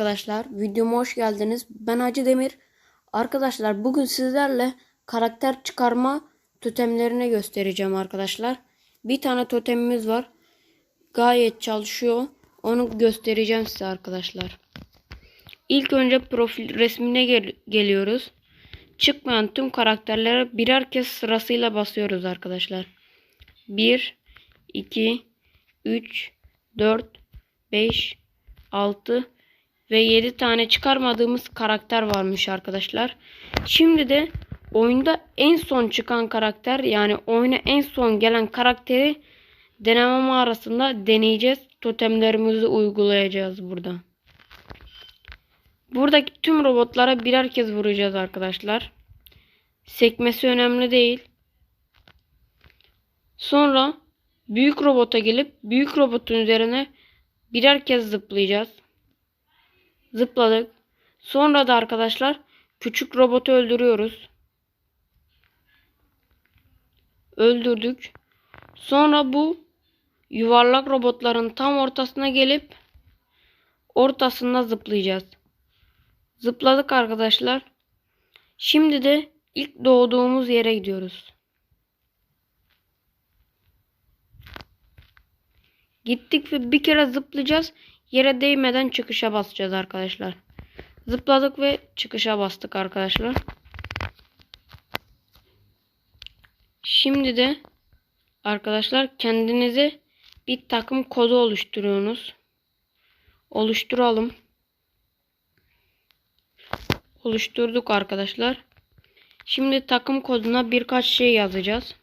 arkadaşlar, videoma hoş geldiniz. Ben Hacı Demir. Arkadaşlar bugün sizlerle karakter çıkarma totemlerini göstereceğim arkadaşlar. Bir tane totemimiz var. Gayet çalışıyor. Onu göstereceğim size arkadaşlar. İlk önce profil resmine gel- geliyoruz. Çıkmayan tüm karakterlere birer kez sırasıyla basıyoruz arkadaşlar. 1 2 3 4 5 6 ve 7 tane çıkarmadığımız karakter varmış arkadaşlar. Şimdi de oyunda en son çıkan karakter yani oyuna en son gelen karakteri deneme mağarasında deneyeceğiz. Totemlerimizi uygulayacağız burada. Buradaki tüm robotlara birer kez vuracağız arkadaşlar. Sekmesi önemli değil. Sonra büyük robota gelip büyük robotun üzerine birer kez zıplayacağız. Zıpladık. Sonra da arkadaşlar küçük robotu öldürüyoruz. Öldürdük. Sonra bu yuvarlak robotların tam ortasına gelip ortasında zıplayacağız. Zıpladık arkadaşlar. Şimdi de ilk doğduğumuz yere gidiyoruz. Gittik ve bir kere zıplayacağız. Yere değmeden çıkışa basacağız arkadaşlar. Zıpladık ve çıkışa bastık arkadaşlar. Şimdi de arkadaşlar kendinize bir takım kodu oluşturuyorsunuz. Oluşturalım. Oluşturduk arkadaşlar. Şimdi takım koduna birkaç şey yazacağız.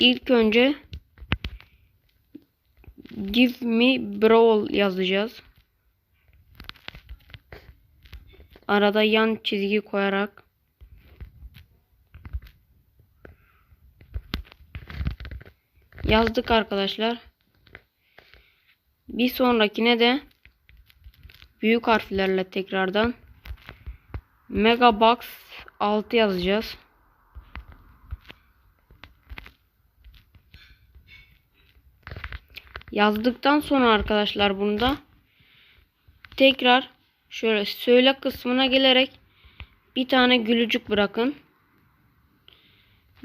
İlk önce Give me brawl yazacağız. Arada yan çizgi koyarak yazdık arkadaşlar. Bir sonrakine de büyük harflerle tekrardan Megabox 6 yazacağız. Yazdıktan sonra arkadaşlar bunda tekrar şöyle söyle kısmına gelerek bir tane gülücük bırakın.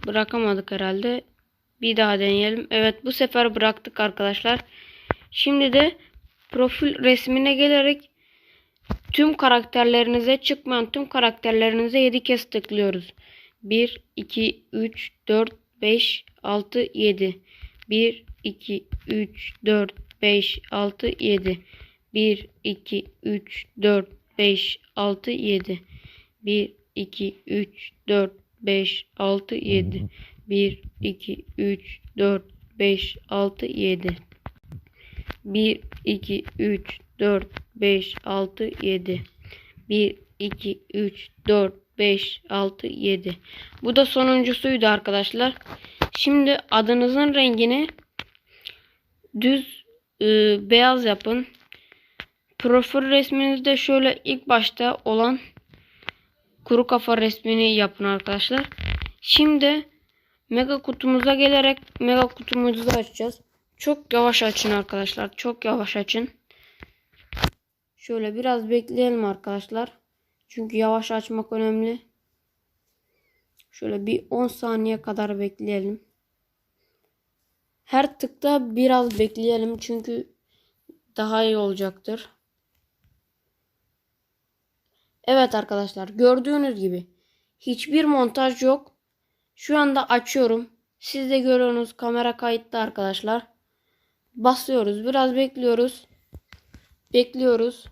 Bırakamadık herhalde. Bir daha deneyelim. Evet bu sefer bıraktık arkadaşlar. Şimdi de profil resmine gelerek tüm karakterlerinize çıkmayan tüm karakterlerinize 7 kez tıklıyoruz. 1, 2, 3, 4, 5, 6, 7. 1, 2, 3, 4, 5, 6, 7. 1, 2, 3, 4, 5, 6, 7. 1, 2, 3, 4, 5, 6, 7. 1, 2, 3, 4, 5, 6, 7. 1, 2, 3, 4, 5, 6, 7. 1, 2, 3, 4, 5, 6, 7. Bu da sonuncusuydu arkadaşlar. Şimdi adınızın rengini düz e, beyaz yapın. Profil resminizde şöyle ilk başta olan kuru kafa resmini yapın arkadaşlar. Şimdi mega kutumuza gelerek mega kutumuzu açacağız. Çok yavaş açın arkadaşlar. Çok yavaş açın. Şöyle biraz bekleyelim arkadaşlar. Çünkü yavaş açmak önemli. Şöyle bir 10 saniye kadar bekleyelim. Her tıkta biraz bekleyelim çünkü daha iyi olacaktır. Evet arkadaşlar gördüğünüz gibi hiçbir montaj yok. Şu anda açıyorum. Siz de görüyorsunuz kamera kayıtta arkadaşlar. Basıyoruz. Biraz bekliyoruz. Bekliyoruz.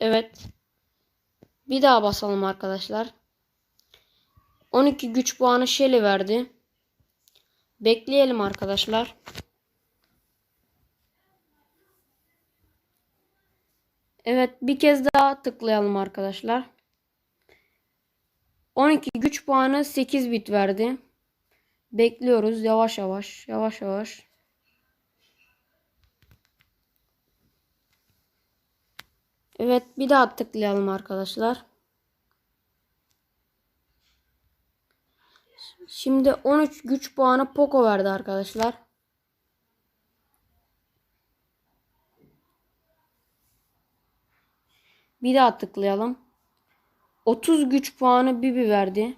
Evet. Bir daha basalım arkadaşlar. 12 güç puanı Shelly verdi. Bekleyelim arkadaşlar. Evet bir kez daha tıklayalım arkadaşlar. 12 güç puanı 8 bit verdi. Bekliyoruz yavaş yavaş yavaş yavaş. Evet bir daha tıklayalım arkadaşlar. Şimdi 13 güç puanı Poco verdi arkadaşlar. Bir daha tıklayalım. 30 güç puanı Bibi verdi.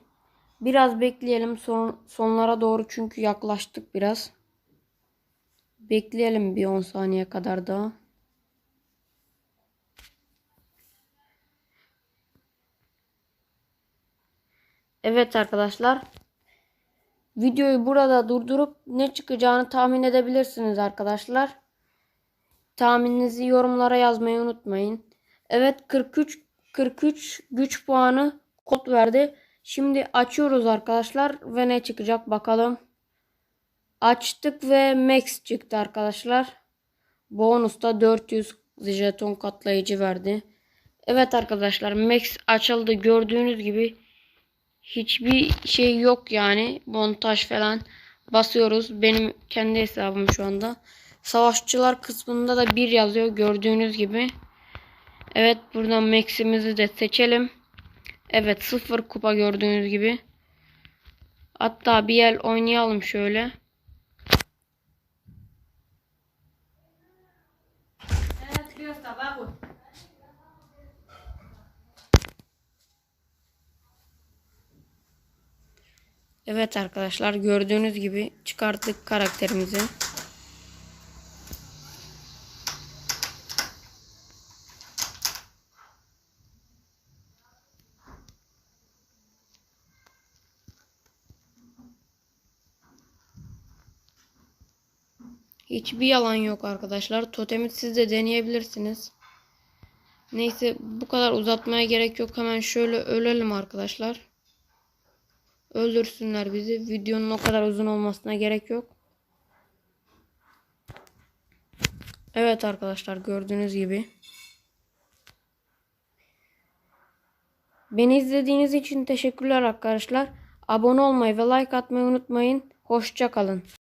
Biraz bekleyelim son, sonlara doğru çünkü yaklaştık biraz. Bekleyelim bir 10 saniye kadar daha. Evet arkadaşlar. Videoyu burada durdurup ne çıkacağını tahmin edebilirsiniz arkadaşlar. Tahmininizi yorumlara yazmayı unutmayın. Evet 43 43 güç puanı kod verdi. Şimdi açıyoruz arkadaşlar ve ne çıkacak bakalım. Açtık ve max çıktı arkadaşlar. Bonusta 400 jeton katlayıcı verdi. Evet arkadaşlar max açıldı gördüğünüz gibi hiçbir şey yok yani montaj falan basıyoruz. Benim kendi hesabım şu anda. Savaşçılar kısmında da bir yazıyor gördüğünüz gibi. Evet buradan max'imizi de seçelim. Evet sıfır kupa gördüğünüz gibi. Hatta bir el oynayalım şöyle. Evet arkadaşlar gördüğünüz gibi çıkarttık karakterimizi. Hiçbir yalan yok arkadaşlar. Totemi siz de deneyebilirsiniz. Neyse bu kadar uzatmaya gerek yok. Hemen şöyle ölelim arkadaşlar. Öldürsünler bizi. Videonun o kadar uzun olmasına gerek yok. Evet arkadaşlar gördüğünüz gibi. Beni izlediğiniz için teşekkürler arkadaşlar. Abone olmayı ve like atmayı unutmayın. Hoşça kalın.